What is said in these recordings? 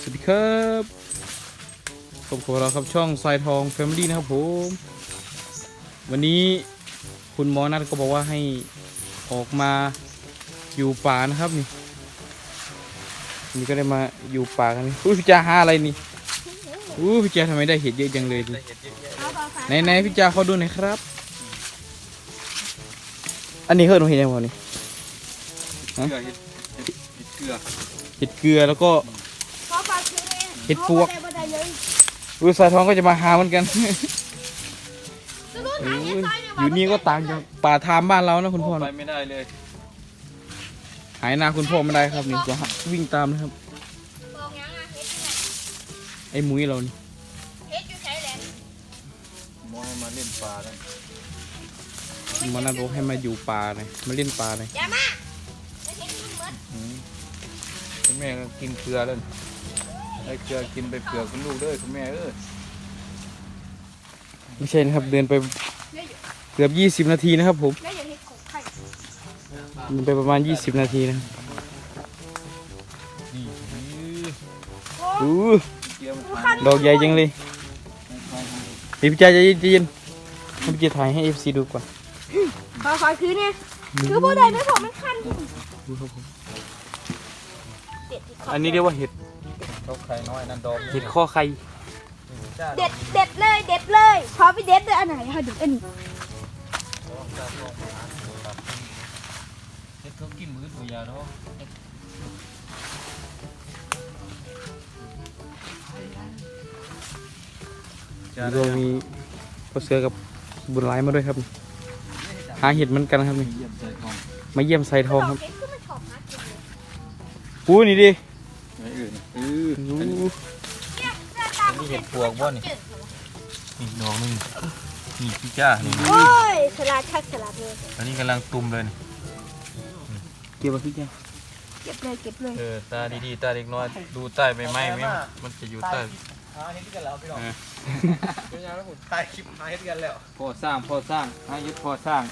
สวัสดีครับพบกับเราครับช่องทรายทองแฟมิลี่นะครับผม วันนี้คุณหมอนัทก็บอกว่าให้ออกมาอยู่ป่านะครับนี่วันนี่ก็ได้มาอยู่ป่ากันนี่อุ้ยพี่จ่าหาอะไรนี่อู้พี่จ่าทำไมได้เห็ดเยอะจังเลยนี่ไหนไหนๆพี่จ่าเขาดูหน่อยครับ อันนี้เขาหนูเห็นยังไงนี่เกลือเห็ดเห็ดเห็ดเกลือเห็ดเกลือแล้วก็ขอฝากซื้อ เลยเห็ดปวกบ่ได้เลยอุ้ยสายทองก็จะมาหาเหมือนกันจะรู้โอ้ไหนยอยู่นี่ก็ต่างจากป่าทามบ้านเรานะคุณพ่อไปนะไม่ได้เลย หายหนาคุณพ่อไม่ได้ครับนี่จะวิ่งตามนะครับบอกยังอะเฮ็ดเนี่ยไอ้มุ้ยเรานี่เฮ็ดอยู่ใช้แหละหมอให้มาเล่นปลาเลยมันน่าบอกให้มาอยู่ป่าหน่อยมาเล่นป่าหน่อยอย่ามาไม่เฮ็ดมึงเหมือนอืมคุณแม่ก็กินเกลือเลย ไอ้เกลือกินไปเปลือกคุณลูกเด้อคุณแม่เอ้ยไม่ใช่นะครับ เดินไปเกือบ 20 นาทีนะครับผมแล้วอย่าเฮ็ดของใครเดินไปประมาณ 20 นาทีนะนี่อู้เกลือมันทานดอกใหญ่จังเลยเฮ้ยพี่จ่าใจเย็นใจเย็นให้พี่จ่าถ่ายให้ FC ดูก่อนขอฝากซื้อเนี่ยคือบ่ได้ไม่ผมมันคันดูครับผมเด็ดที่เขาอันนี้เรียกว่าเห็ด เขาไข่น้อยนั่นดอกเห็ดข้อไข่เด็ดเด็ดเลยเด็ดเลยขอไปเด็ดเลยอันไหนคะดูอันนี้เห็ดเขากินมื้อตัวยาเนาะแล้วก็มีพ่อเสือกับบุญหลายมาด้วยครับ หาเห็ดเหมือนกันครับนี่เยี่ยมใจทองมาเยี่ยมไซทองครับเฮ็ดคือมันชอบหากินเลยอู้นี่ดิ ปวกบ่นี่นี่ดอกนึงนี่พี่จ้านี่โอ้ยสลัดชักสลัดเลยอันนี้กำลังตุ่มเลยนี่เกี่ยวกับพี่แกเก็บเลยเก็บเลยเออตาดีๆตาเด็กน้อยดูใต้ใบไม้ไหมมันจะอยู่ใต้หาเฮ็ดกันแล้วพี่น้องเออเป็นยังแล้วผมถ่ายคลิปหาเฮ็ดกันแล้วพ่อสร้างพ่อสร้างให้ยึดพ่อสร้าง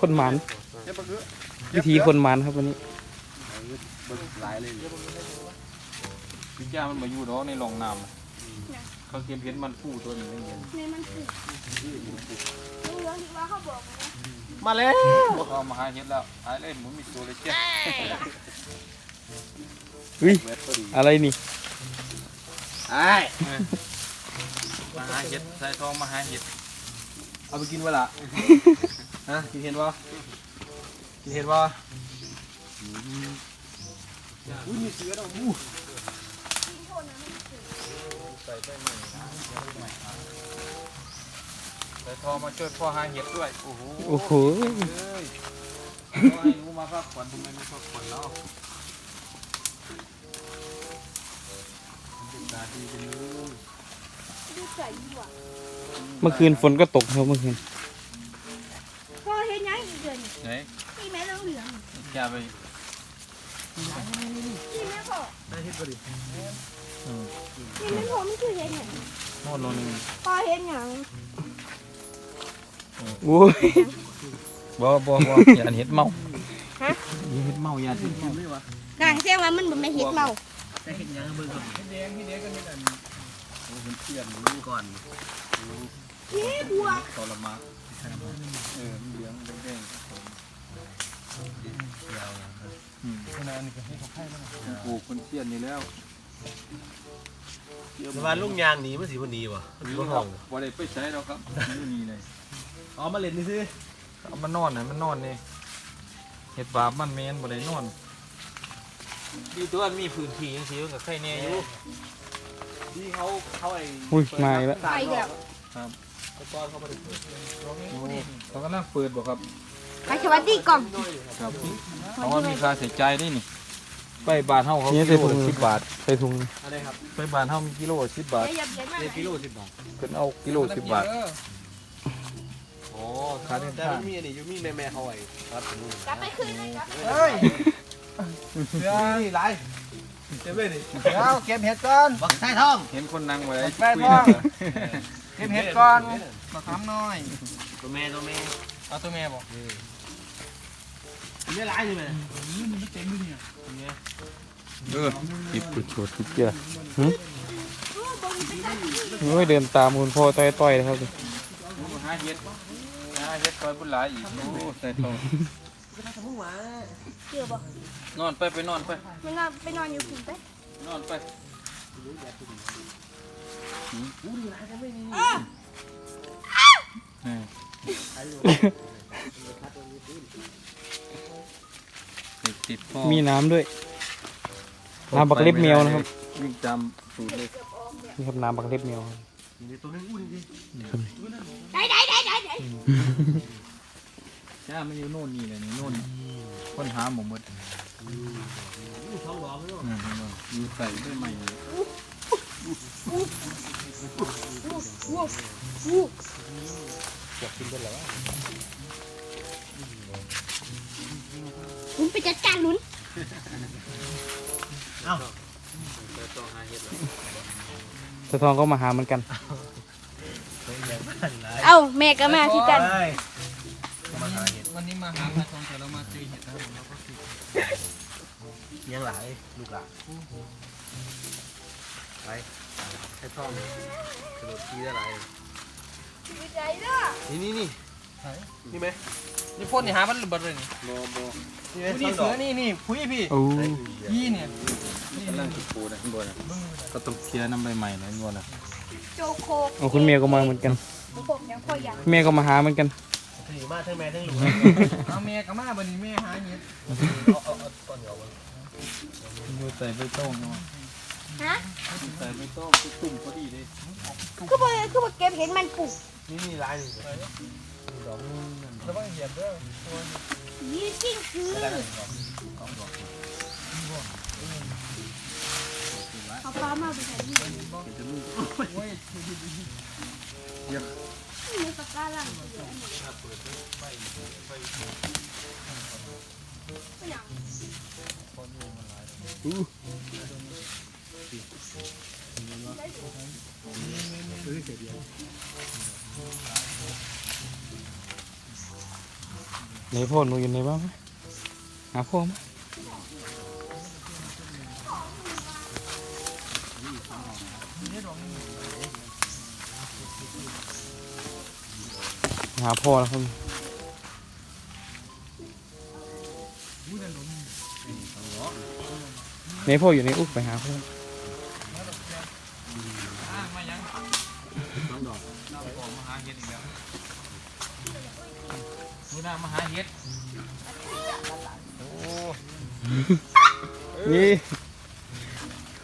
คนหมันเฮ็ดบักเกือวิธีคนหมันครับวันนี้หลายเลย วิญญาณมันมาอยู่ดอกในหลองน้ำน่ะเขาเก็บเห็นมันฟูตัวนี้ได้เงินนี่มันคือรู้แล้วที่ว่าเขาบอกนะมาแล้วเขามาหาเห็ดแล้วหายเลยหมุนมีตัวเลยเจ้าอุ้ยเวทพอดีอะไรนี่ไอ้มาหาเห็ดใส่ทองมาหาเห็ดเอาไปกินวะล่ะ ฮะกินเห็นวะกินเห็นวะอุ้ยมีเสือดอกอู้ ใส่ไปหนึ่งใส่ทองมาช่วยพ่อหาเห็ดด้วย โอ้โหโอ้โหเอ้ยพ่อให้รู้มาพักผ่อนทำไมไม่พักผ่อนแล้วบรรยากาศดีจังเลยดูใจดีกว่าเมื่อคืนฝนก็ตกครับเมื่อคืนพ่อเห็นยังอีกเดือนไหนนี่แม่เหลืองเหลืองอย่าไปนี่แม่พ่อได้เฮ็ดพอดี อืมนี่แม่พ่อไม่คือเห็นหยังโน่นโน่นนี่พ่อเห็นหยังโอ้ยบ่บ่บ่อย่าอันเห็ดเมาฮะอย่าเห็ดเมาอย่าเห็ดเมาไม่วะด่างเสียงว่ามันบ่แม่นเห็ดเมาได้เห็นยังเบิ่งครับเฮ็ดแดงเฮ็ดแดงก็เฮ็ดอันโอ้เห็นเทียนรู้ก่อนเฮ็ดบัวตอละมาเออมันเหลืองแดงๆครับผมอืมขนาดนี้ก็ให้เขาให้แล้วปลูกคนเสียนนี่แล้ว แต่ว่าลุงยางหนีมันสิบ่หนีวะมันสิบ่ห้องบ่ได้ไปใช้แล้วครับอยู่นี่เลยอ๋อมาเล่นนี่ซิเอามานอนน่ะมันนอนนี่เห็ดบาปมันแม่นบ่ได้นอนดีตัวมันมีพื้นที่จังซี่มันก็ไข่แน่อยู่ที่เขาเขาไอ้อุ้ยมาอีกแล้ว ไปแล้วตะกอนเขาบ่ได้เปิดเขากำลังเปิดบ่ครับ ไปสวัสดีกล่องครับเขาว่ามีค่าใช้จ่ายด้วยนี่ ไปบาทเฮาเขานี่กิใส่โลถุงสิบบาทใส่ถุงอะไรครับไปบาทเฮามีกิโลสิบบาทเดี๋ยวอย่าเขียนมาเจ็ดกิโล10บาทเพิ่นเอากิโลสิบบาทอ๋อค่าเดินแต่ทางมันมีอันนี้อยู่มีแม่แม่เขาไอ้ครับถึงนู่นกลับไปคืนเลยครับเฮ้ยเสือนี่ไรเก็บไว้ดิเดี๋ยวเก็บเห็ดก่อนบักไส้ทอง เห็นคนนั่งไว้แปดคุยพ่อนะเก็บเห็ดก่อนมาทำหน่อยตัวแม่ตัวแม่เอาตัวแม่บ่ ไม่ร้ายใช่ไหมเนี่ยเออติดปุดชดเจ้าหึโอ้ยเดินตามคุณพ่อต้อยๆนะครับหาเห็ดหาเห็ดคอยบุญหลายอีกโอ้ใส่ทองเชื่อบอกนอนไปไปนอนไปมันนอนไปนอนอยู่คุณไปนอนไป ติดติดพ่อมีน้ำด้วย น้ำบักเล็บแมวนะครับ วิ่งจำสูตรเลยนี่ครับน้ำบักเล็บแมวได้ได้ได้ได้ได้ย่าไม่อยู่โน่นนี่เลยนี่โน่นค้นหาหมหมดอืมอยู่ใส่ได้ไหมเลยวูบวูบลุ้นไปจัดการลุ้นสะทองก็มาหาเหมือนกันเอ้าแม่ก็มาที่กันวันนี้มาหาพระทองแต่เรามาเจอเห็ดนะครับผมเราก็คือยังหลายลูกหลานไปให้ท่องกระโดดทีได้หลายดีใจเด้อนี่นี่นี่นี่ไหมนี่พ่นนี่หามันระเบิดเลยนี่โบโบนี่ไหม นี่ท่องดเสืออกนี่นี่พุ้ยพี่โอ้ยี่เนี่ยกำลังติดปูนะข้างบนนะก็ต้องเคลียร์น้ำใบใหม่นะงวนะโจโคเอาคุณเมียก็มาเหมือนกันผมยังพ่อยังเมียก็มาหาเหมือนกันถือมาทั้งแม่ทั้งลูกเอาเมียกับมาบันนี้แม่หาเห็ดเอาเอาเอาตอนเดียวดูใส่ใบต้งเนาะฮะใส่ใบต้งตุ่มพอดีเลยคือบ่คือบ่เก็บเห็นมันปลูกนี่นี่ลายหนึ่งดอกนู่นนั่นระวังเหยียบด้วย ยี่จริงคือเอาปลามาไปใส่นี่มีปากกาลังไม่อยากไหนพ่อหนูอยู่ไหนบ้างหาพ่อไหมหาพ่อแล้วครับไหนพ่ออยู่ในอุ๊บไปหาพ่อ อ่ามายังน้ำดอกน้ำดอกมาหาเห็ดอีกแล้วดูห น้ามาหาเห็ดโอ้นี่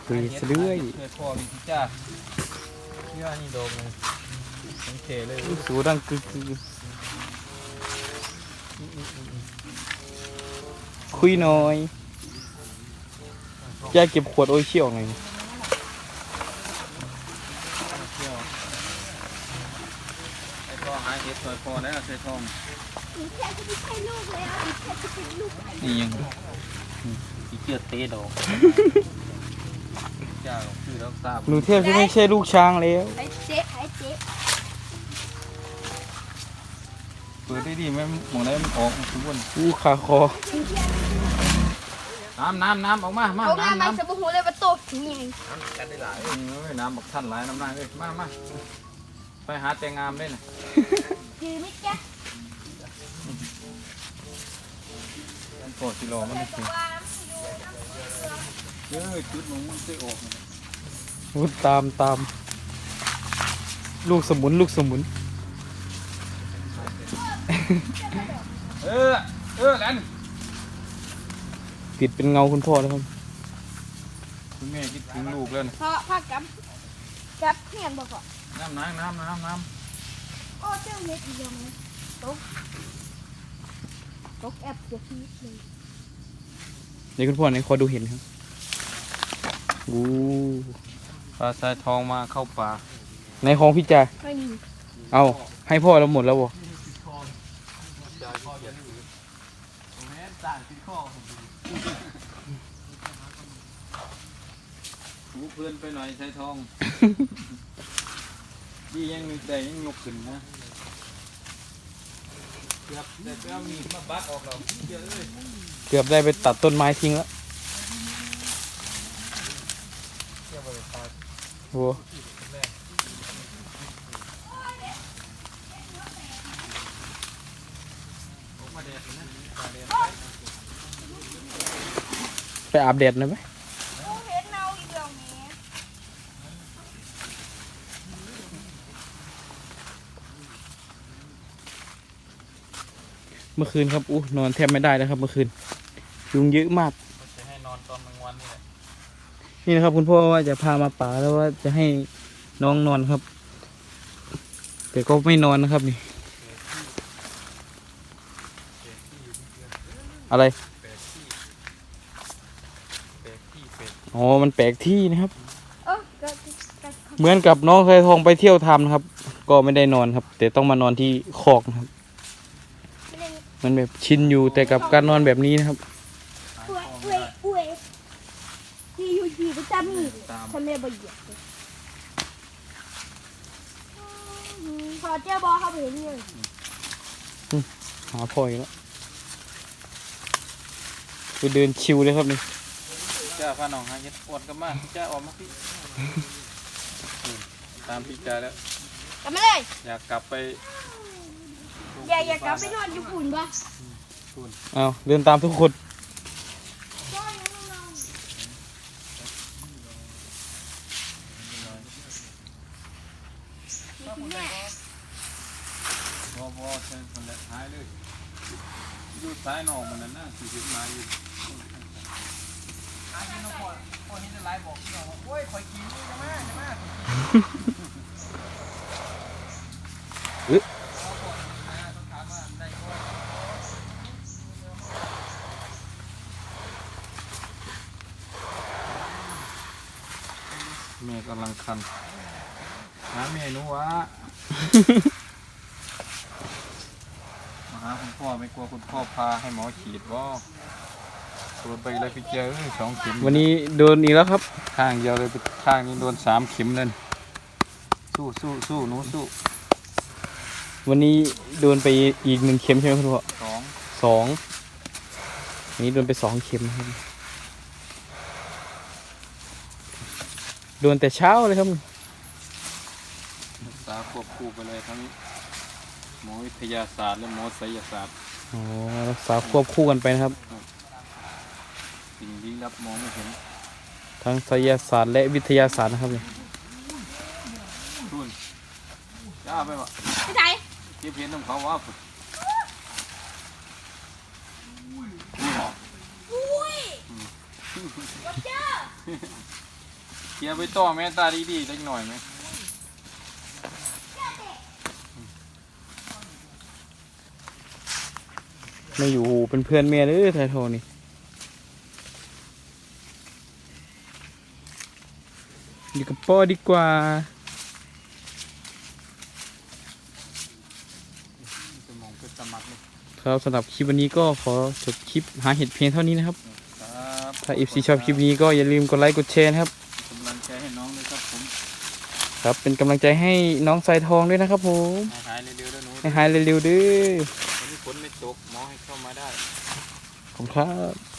คุยซะด้วยเคยพ่อมีที่จ้านี่ว่านี่ดอกเลยสังเกตเลยสูดังกึกกึกคุยหน่อยอยากเก็บขวดโอเชียวไงไอ้พ่อหาเห็ดซอยพ่อแล้วใส่ทอง อีแค่จะไม่ใช่ลูกแล้วอีแค่จะเป็นลูกนี่ยังอีเกียเตะดอกจ้าหลงชื่อแล้วทราบหนูเทพที่ไม่ใช่ลูกช้างแล้ว ไอ้เจ๊ไอ้เจ๊เปิดได้ดีไหมมองได้มันออกทุกวันอู้ขาคอ น้ำน้ำน้ำออกมามาเอามาน้ำมันน้ำจะบ่ฮู้เลยว่าโตถึงยังไงกันได้หลายเอ้ยน้ำบักท่านหลายน้ำนางเอ้ยมามาไปหาแต่งงามได้น่ะ คือไม่แก่ กดสิรอมันไม่ถึงเอ้ยจุดหมองมันจะออกน่ะอู้ตามตาม ลูกสมุนลูกสมุน เออ เออกันติดเป็นเงาคุณพ่อแล้วครับคุณแม่คิดถึงลูกแล้วนะเพราะผ้ากับกับเฮียนบ่พอน้ำน้ำน้ำน้ำน้โอ้เจ้าเฮ็ดอีกแล้วมั้ยตก ตกแอบเสียชีวิตเลยเดี๋ยวคุณพ่อไหนขอดูเห็นครับอู้ำปลาสายทองมาเข้าป่าในของพี่จ่าไม่มีเอาให้พ่อเราหมดแล้วบ่หูเพื่อนไปหน่อยสายทองยี่ยังมีแต่ยังยกขึ้นนะ เกือบแต่ก็มีมาบัดออกเราเยอะเลยเกือบได้ไปตัดต้นไม้ทิ้งแล้วบริษัทโอ้ผมมาเด็ดนะมาเด็ดไปอาบแดดหน่อยไหม โอ้เห็นเนาอีกแล้วแม่ เมื่อคืนครับอู้นอนแทบไม่ได้แล้วครับ เมื่อคืนยุงเยอะมากผมจะให้นอนตอนกลางวันนี่แหละนี่นะครับ คุณพ่อว่าจะพามาป่าแล้วว่าจะให้น้องนอนครับ แต่ก็ไม่นอนนะครับนี่ อะไรแปลกที่แปลกที่แปลกอ๋อมันแปลกที่นะครับ เออก็ก็ก็ เหมือนกับน้องเคยทองไปเที่ยวทำนะครับ ก็ไม่ได้นอนครับ แต่ต้องมานอนที่คอกนะครับไม่ได้มันแบบชินอยู่แต่กับการนอนแบบนี้นะครับอวยอวยอวยที่อยู่ที่ประจำนี่ตามทำไมบ่เหยียบเลยอืมพอเจ้าบอเข้าไปเห็นเลยหาพ่ออีกแล้วไปเดินชิวเลยครับนี่จ้าพาน้องหาเย็ดปวดกันมากจ้าออกมาพี่อืมตามพี่จ้าแล้วกลับมาเลย อยากกลับไปอ ย่าอย่ากลับไปนอนญี่ปุ่นปะเอาเดินตามทุกคนแม่บอบอเชิญคนละท้ายเลยอยู่ซ้ายนอกมันนั่นน่ะสี่สิบมาอยู่อากินน้องพ่อพ่อนี่จะไล่บอกพี่น้องว่าโอ้ยคอยกินนี่จะมาจะมา แม่กำลังคันหาแม่หนูวะ มาหาคุณพ่อไม่กลัวคุณพ่อพาให้หมอฉีดบ่ตรวจไปเลยพี่เจ้าเอ้ยสองเข็มวันนี้โดนอีกแล้วครับ ข้างเดียวเลยข้างนี้โดนสามเข็มเลยสู้สู้สู้หนูสู้วันนี้โดนไปอีกหนึ่งเข็มใช่ไหมคุณพ่อสองสองอันนี้โดนไปสองเข็มครับ โดนแต่เช้าเลยครับรักษาควบคู่ไปเลยทั้งหมอวิทยาศาสตร์และหมอไสยศาสตร์อ๋อรักษาควบคู่กันไปนะครับ สิ่งลี้ลับมองไม่เห็นทั้งไสยศาสตร์และวิทยาศาสตร์นะครับเนี่ยทุนย่าไปวะไปไหนเก็บเห็นของเขาว่าฝึกอุ้ยเจ้า เียไปต่อแม่ตาดีๆเล็กหน่อยไหมไม่อยู่เป็นเพื่อนเมียเลยไทโทนี่อยู่กับพ่อดีกว่าสมองเป็นสมัครเลยครับสำหรับคลิปวันนี้ก็ขอจบคลิปหาเห็ดเพียงเท่านี้นะครับ ครับ ถ้า FC ชอบคลิปนี้ก็อย่าลืมกดไลค์กดแชร์นะครับ กำลังใจให้น้องเลยครับผม ครับเป็นกำลังใจให้น้องสายทองด้วยนะครับผมให้หายเร็วๆแล้วหนูให้หายเร็วๆเด้อวันนี้ฝนไม่ตกหมอให้เข้ามาได้ขอบคุณครับ